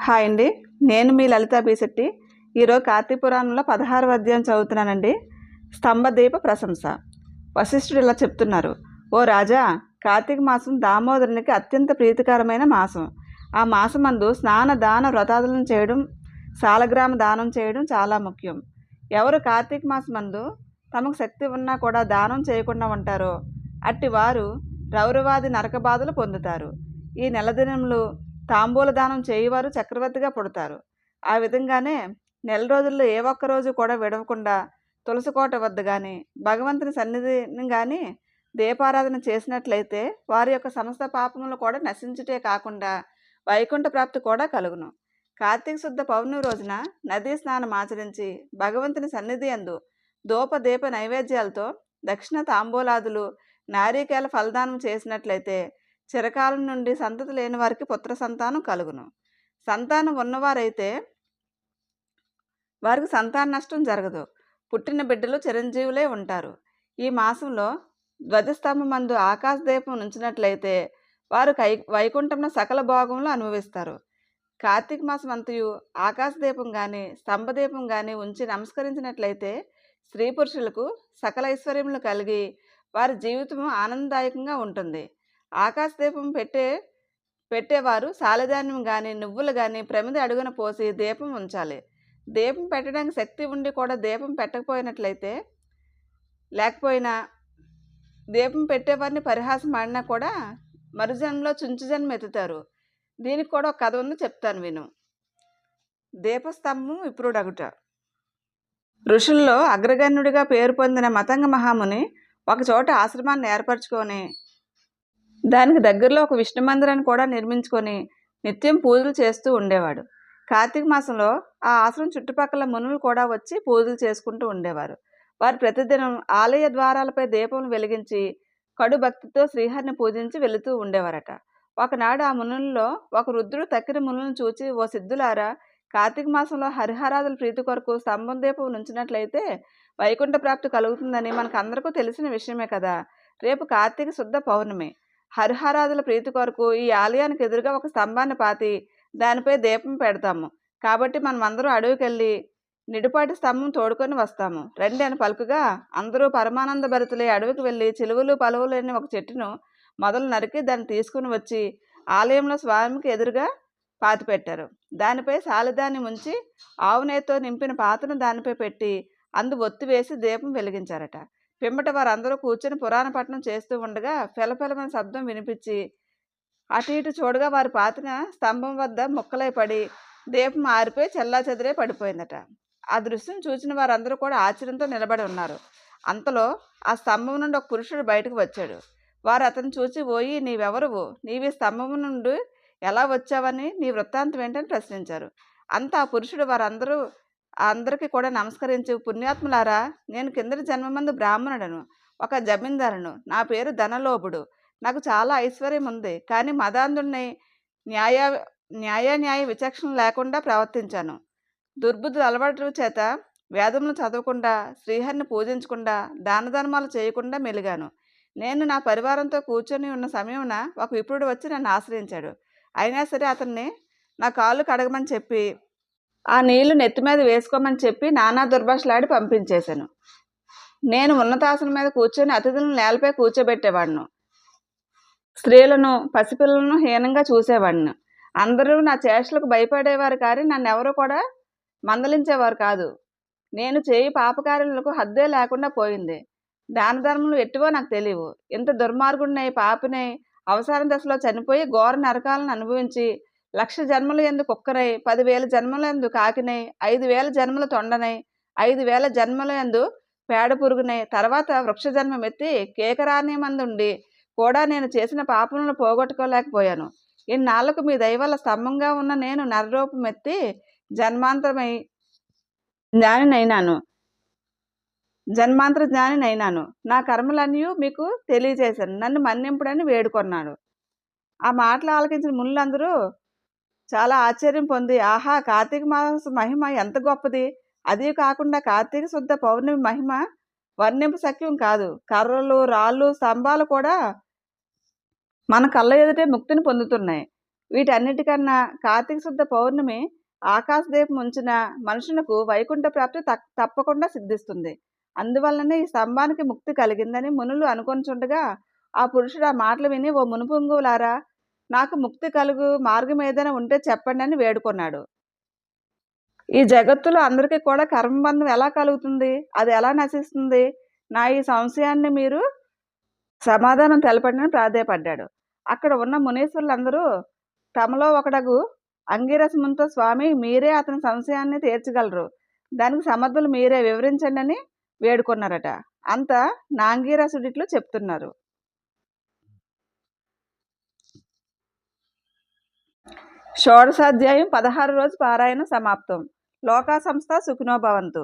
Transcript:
Hi అండి. నేను మీ లలిత బీశెట్టి. ఈరోజు కార్తీ పురాణంలో పదహారు అధ్యాయం చదువుతున్నానండి. స్తంభదీప ప్రశంస. వశిష్ఠుడు ఇలా చెప్తున్నారు. ఓ రాజా కార్తీక మాసం దామోదరునికి అత్యంత ప్రీతికరమైన మాసం. ఆ మాసమందు స్నాన దాన వ్రతాదులను చేయడం సాలగ్రామ దానం చేయడం చాలా ముఖ్యం. ఎవరు కార్తీక మాసమందు తమకు శక్తి ఉన్నా కూడా దానం చేయకుండా ఉంటారో అట్టి వారు రౌరవాది నరక బాధలు పొందుతారు. ఈ నెల దినములు తాంబూల దానం చేయవారు చక్రవర్తిగా పుడతారు. ఆ విధంగానే నెల రోజుల్లో ఏ ఒక్క రోజు కూడా విడవకుండా తులసికోట వద్ద కానీ భగవంతుని సన్నిధిని కానీ దీపారాధన చేసినట్లయితే వారి యొక్క సమస్త పాపములు కూడా నశించుటే కాకుండా వైకుంఠ ప్రాప్తి కూడా కలుగును. కార్తీక శుద్ధ పౌర్ణమి రోజున నదీ స్నానం ఆచరించి భగవంతుని సన్నిధి అందు దూప దీప నైవేద్యాలతో దక్షిణ తాంబూలాదులు నారీకేల ఫలదానం చేసినట్లయితే చిరకాలం నుండి సంతతి లేని వారికి పుత్ర సంతానం కలుగును. సంతానం ఉన్నవారైతే వారికి సంతాన నష్టం జరగదు. పుట్టిన బిడ్డలు చిరంజీవులే ఉంటారు. ఈ మాసంలో ధ్వజస్తంభం మందు ఆకాశ దీపం ఉంచినట్లయితే వారు కై వైకుంఠంలో సకల భోగంలో అనుభవిస్తారు. కార్తీక మాసం అంతయు ఆకాశ దీపం కానీ స్తంభదీపం కానీ ఉంచి నమస్కరించినట్లయితే స్త్రీ పురుషులకు సకల ఐశ్వర్యములు కలిగి వారి జీవితం ఆనందదాయకంగా ఉంటుంది. ఆకాశ దీపం పెట్టే పెట్టేవారు సాలధాన్యం కానీ నువ్వులు కానీ ప్రమిది అడుగున పోసి దీపం ఉంచాలి. దీపం పెట్టడానికి శక్తి ఉండి కూడా దీపం పెట్టకపోయినట్లయితే లేకపోయినా దీపం పెట్టేవారిని పరిహాసం ఆడినా కూడా మరుజన్మలో చుంచు జన్మ ఎత్తుతారు. దీనికి కూడా ఒక కథ ఉంది చెప్తాను విను. దీపస్తంభం విప్రుడగుట. ఋషుల్లో అగ్రగణ్యుడిగా పేరు పొందిన మతంగ మహాముని ఒకచోట ఆశ్రమాన్ని ఏర్పరచుకొని దానికి దగ్గరలో ఒక విష్ణు మందిరాన్ని కూడా నిర్మించుకొని నిత్యం పూజలు చేస్తూ ఉండేవాడు. కార్తీక మాసంలో ఆ ఆశ్రమం చుట్టుపక్కల మునులు కూడా వచ్చి పూజలు చేసుకుంటూ ఉండేవారు. వారు ప్రతిదినం ఆలయ ద్వారాలపై దీపం వెలిగించి కడు భక్తితో శ్రీహరిని పూజించి వెళుతూ ఉండేవారట. ఒకనాడు ఆ మునుల్లో ఒక రుద్రుడు తక్కిన మునులను చూచి ఓ సిద్ధులారా కార్తీక మాసంలో హరిహరాదుల ప్రీతి కొరకు స్తంభం దీపం ఉంచినట్లయితే వైకుంఠ ప్రాప్తి కలుగుతుందని మనకు అందరికీ తెలిసిన విషయమే కదా. రేపు కార్తీక శుద్ధ పౌర్ణమి. హరిహరాదుల ప్రీతి కొరకు ఈ ఆలయానికి ఎదురుగా ఒక స్తంభాన్ని పాతి దానిపై దీపం పెడతాము. కాబట్టి మనం అందరూ అడవికి వెళ్ళి నిడుపాటి స్తంభం తోడుకొని వస్తాము. రండి అని పలుకుగా అందరూ పరమానంద భరితులై అడవికి వెళ్ళి చిలువలు పలువలు లేని ఒక చెట్టును మొదలు నరికి దాన్ని తీసుకుని వచ్చి ఆలయంలో స్వామికి ఎదురుగా పాతి పెట్టారు. దానిపై సాలిదాన్ని ముంచి ఆవు నింపిన పాతను దానిపై పెట్టి అందు ఒత్తి వేసి దీపం వెలిగించారట. పిమ్మట వారందరూ కూర్చొని పురాణ పట్టణం చేస్తూ ఉండగా ఫెలఫెలమైన శబ్దం వినిపించి అటు ఇటు చూడగా వారి పాతిన స్తంభం వద్ద ముక్కలై పడి దీపం ఆరిపోయి చెల్లా చెదిరే పడిపోయిందట. ఆ దృశ్యం చూసిన వారందరూ కూడా ఆశ్చర్యంతో నిలబడి ఉన్నారు. అంతలో ఆ స్తంభం నుండి ఒక పురుషుడు బయటకు వచ్చాడు. వారు అతను చూసి పోయి నీవెవరువు? నీవి స్తంభం నుండి ఎలా వచ్చావని నీ వృత్తాంతం ఏంటని ప్రశ్నించారు. అంత ఆ పురుషుడు వారందరూ అందరికీ కూడా నమస్కరించు. పుణ్యాత్ములారా నేను కిందటి జన్మమందు బ్రాహ్మణుడను ఒక జమీందారును. నా పేరు ధనలోభుడు. నాకు చాలా ఐశ్వర్యం ఉంది కానీ మదాంధుడిని న్యాయ న్యాయ న్యాయ విచక్షణ లేకుండా ప్రవర్తించాను. దుర్బుద్ధులు అలవాటు చేత వేదములు చదవకుండా శ్రీహరిని పూజించకుండా దాన ధర్మాలు చేయకుండా మెలిగాను. నేను నా పరివారంతో కూర్చొని ఉన్న సమయమున ఒక విప్రుడు వచ్చి నన్ను ఆశ్రయించాడు. అయినా సరే అతన్ని నా కాళ్ళు కడగమని చెప్పి ఆ నీళ్ళు నెత్తి మీద వేసుకోమని చెప్పి నానా దుర్భాషలాడి పంపించేశాను. నేను ఉన్నతాసనం మీద కూర్చొని అతిథులను నేలపై కూర్చోబెట్టేవాడిను. స్త్రీలను పసిపిల్లలను హీనంగా చూసేవాడిని. అందరూ నా చేష్టలకు భయపడేవారు కానీ నన్ను ఎవరు కూడా మందలించేవారు కాదు. నేను చేయి పాపకార్యాలకు హద్దే లేకుండా పోయింది. దాన ధర్మములు ఎట్టువో నాకు తెలియవు. ఇంత దుర్మార్గుడినై పాపినై అవసరం దశలో చనిపోయి ఘోర నరకాలను అనుభవించి లక్ష జన్మలు ఎందుకు కుక్కరై పదివేల జన్మల ఎందు కాకినై ఐదు వేల జన్మల తొండనై. ఐదు వేల జన్మల ఎందు పేడ పురుగునై. తర్వాత వృక్ష జన్మం ఎత్తి కేకరాని మందుండి. కూడా నేను చేసిన పాపములను పోగొట్టుకోలేకపోయాను. ఇన్నాళ్ళకు మీ దైవాల స్తంభంగా ఉన్న నేను నరరూపం ఎత్తి జన్మాంతరమై జ్ఞానినైనాను. జన్మాంతర జ్ఞానినైనాను. నా కర్మలన్నీ మీకు తెలియజేశాను. నన్ను మన్నింపుడని వేడుకొన్నాడు. ఆ మాటలు ఆలకించిన మునులందరూ చాలా ఆశ్చర్యం పొంది ఆహా! కార్తీక మాస మహిమ ఎంత గొప్పది. అది కాకుండా కార్తీక శుద్ధ పౌర్ణమి మహిమ వర్ణింపు సఖ్యం కాదు. కర్రలు రాళ్ళు స్తంభాలు కూడా మన కళ్ళ ఎదుటే ముక్తిని పొందుతున్నాయి. వీటన్నిటికన్నా కార్తీక శుద్ధ పౌర్ణమి ఆకాశదీపం ఉంచిన మనుషులకు వైకుంఠ ప్రాప్తి తక్- తప్పకుండా సిద్ధిస్తుంది. అందువల్లనే ఈ స్తంభానికి ముక్తి కలిగిందని మునులు అనుకొనిచుండగా ఆ పురుషుడు ఆ మాటలు విని ఓ మునుపుంగువులారా నాకు ముక్తి కలుగు మార్గం ఏదైనా ఉంటే చెప్పండి అని వేడుకున్నాడు. ఈ జగత్తులో అందరికీ కూడా కర్మబంధం ఎలా కలుగుతుంది? అది ఎలా నశిస్తుంది? నా ఈ సంశయాన్ని మీరు సమాధానం తెలపండి అని అక్కడ ఉన్న మునీశ్వరులందరూ తమలో ఒకడగు అంగీరసముంతో స్వామి మీరే అతని సంశయాన్ని తీర్చగలరు. దానికి సమర్థులు మీరే. వివరించండి అని వేడుకున్నారట. అంత నాంగీరసుడిట్లు చెప్తున్నారు. షోడశాధ్యాయం పదహారు రోజు పారాయణ సమాప్తం. లోకా సంస్థ సుఖినోభవంతు